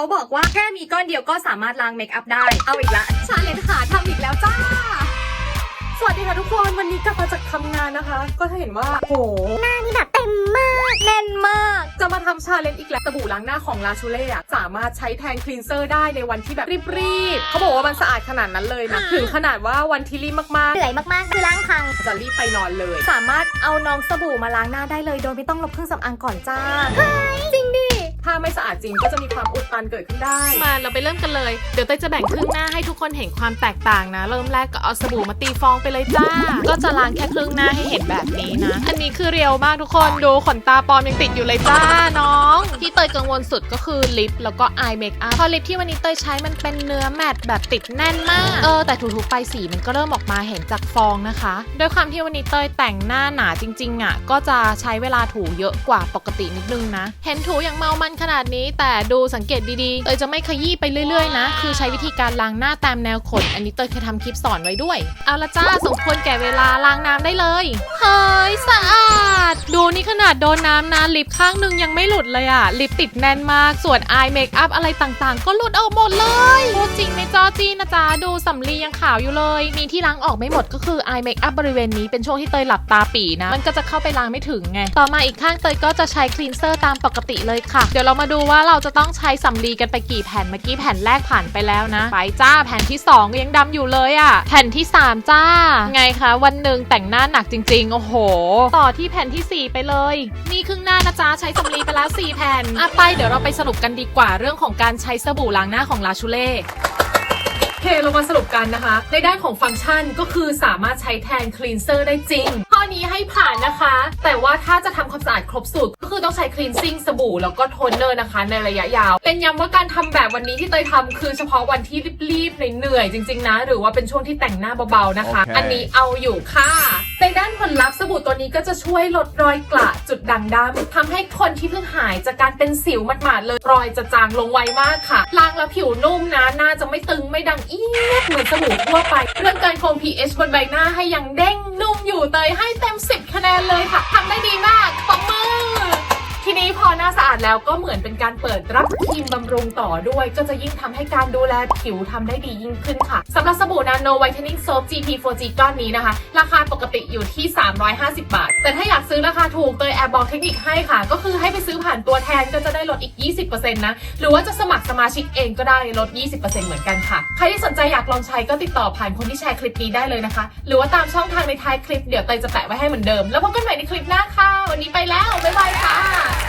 เขาบอกว่าแค่มีก้อนเดียวก็สามารถล้างเมคอัพได้ เอาอีกละชาเลนจ์หาทำอีกแล้วจ้า สวัสดีค่ะทุกคน วันนี้กลับมาจากทำงานนะคะ ก็จะเห็นว่าโหนี่แบบเต็มมากแน่นมาก จะมาทำชาเลนจ์อีกแล้วสบู่ล้างหน้าของลาชูเล่อะสามารถใช้แทนคลีนเซอร์ได้ในวันที่แบบรีบๆเขาบอกว่ามันสะอาดขนาดนั้นเลยนะ ถึงขนาดว่าวันที่รีบมากเหนื่อยมากๆคือล้างพังๆ จะรีบไปนอนเลย สามารถเอาน้องสบู่มาล้างหน้าได้เลย โดยไม่ต้องลบเครื่องสำอางก่อนจ้า จริงดิ ถ้าไม่สะอาดจริงก็จะมีความอุดตันเกิดขึ้นได้ มาเราไปเริ่มกันเลย เดี๋ยวเต้ยจะแบ่งครึ่งหน้าให้ทุกคนเห็นความแตกต่างนะ เริ่มแรกก็เอาสบู่มาตีฟองไปเลยจ้า ก็จะล้างแค่ครึ่งหน้าให้เห็นแบบนี้นะ อันนี้คือเรียวมากทุกคนดูขนตาปลอมยังติดอยู่เลยจ้าน้อง ที่เตยกังวลสุดก็คือลิปแล้วก็อายเมคอัพเพราะลิปที่วันนี้เตยใช้มันเป็นเนื้อแมตต์แบบติดแน่นมาก เออแต่ถูๆไปสีมันก็เริ่มออกมาเห็นจากฟองนะคะด้วยความที่วันนี้เตยแต่งหน้าหนาจริงๆอะก็จะใช้เวลาถูเยอะกว่าปกตินิดนึงนะ เห็นถูอย่างเมามันขนาดนี้แต่ดูสังเกตดีๆ เตยจะไม่ขยี้ไปเรื่อยๆนะ คือใช้วิธีการล้างหน้าตามแนวขนอันนี้เตยเคยทำคลิปสอนไว้ด้วย เอาละจ้าสมควรแก่เวลาล้างน้ำได้เลย เฮ้ยสะอาดดู นี่ขนาดโดนน้ำนะลิปข้างหนึงยังไม่หลุดเลยอะลิปติดแน่นมาก ส่วนอายเมคอัพอะไรต่างๆ ก็หลุดออกหมดเลยพูดจริงไม่จอจี้นะจ๊ะ ดูสำลียังขาวอยู่เลย มีที่ล้างออกไม่หมดก็คืออายเมคอัพบริเวณนี้เป็นช่วงที่เตยหลับตาปีนะ มันก็จะเข้าไปล้างไม่ถึงไง ต่อมาอีกข้างเตยก็จะใช้คลีนเซอร์ตามปกติเลยค่ะ เดี๋ยวเรามาดูว่าเราจะต้องใช้สำลีกันไปกี่แผ่นเมื่อกี้แผ่นแรกผ่านไปแล้วนะ ไปจ้าแผ่นที่สองยังดำอยู่เลยอะแผ่นที่สามจ้า ไงคะวันหนึ่งแต่งหน้าหนักจริง ๆ โอ้โห ต่อที่แผ่นที่สี่ไปเลยนี่ครึ่งหน้านะจ๊ะใช้สำลีไปแล้วสี่แผ่นอะไปเดี๋ยวเราไปสรุปกันดีกว่าเรื่องของการใช้สบู่ล้างหน้าของลาชูเล่โอเคเรามาสรุปกันนะคะ ในด้านของฟังก์ชันก็คือสามารถใช้แทนคลีนเซอร์ได้จริง ข้อนี้ให้ผ่านนะคะ แต่ว่าถ้าจะทำความสะอาดครบสูตรก็คือต้องใช้คลีนซิ่งสบู่แล้วก็โทนเนอร์นะคะ ในระยะยาว เป็นย้ำว่าการทำแบบวันนี้ที่เตยทำคือเฉพาะวันที่รีบๆเหนื่อยๆจริง ๆ นะ หรือว่าเป็นช่วงที่แต่งหน้าเบาๆนะคะโอเคอันนี้เอาอยู่ค่ะ บู่ตัวนี้ก็จะช่วยลดรอยกระจุดด่างดำทำให้คนที่เพิ่งหายจากการเป็นสิวหมาดๆเลยรอยจะจางลงไวมากค่ะล้างแล้วผิวนุ่มนะหน้าจะไม่ตึงไม่ดังเอียดเหมือนสบู่ทั่วไป เรื่องการคง pH บนใบหน้าให้ยังเด้งนุ่มอยู่เตยให้เต็ม 10 คะแนนเลยค่ะทำได้ดีมาก สะอาดแล้วก็เหมือนเป็นการเปิดรับครีมบำรุงต่อด้วย ก็จะยิ่งทำให้การดูแลผิวทำได้ดียิ่งขึ้นค่ะสำหรับสบู่นาโนไวท์เทนนิ่งโซฟ GP 4G ก้อนนี้นะคะ ราคาปกติอยู่ที่ 350 บาท แต่ถ้าอยากซื้อราคาถูกเตยแอบบอกเทคนิคให้ค่ะ ก็คือให้ไปซื้อผ่านตัวแทนก็จะได้ลดอีก 20%นะ หรือว่าจะสมัครสมาชิกเองก็ได้ลด 20%เหมือนกันค่ะ ใครที่สนใจอยากลองใช้ก็ติดต่อผ่านคนที่แชร์คลิปนี้ได้เลยนะคะ หรือว่าตามช่องทางในท้ายคลิปเดี๋ยวเตยจะแปะไว้ให้เหมือนเดิม แล้วพบกันใหม่ในคลิปหน้าค่ะ วันนี้ไปแล้ว บ๊ายบายค่ะ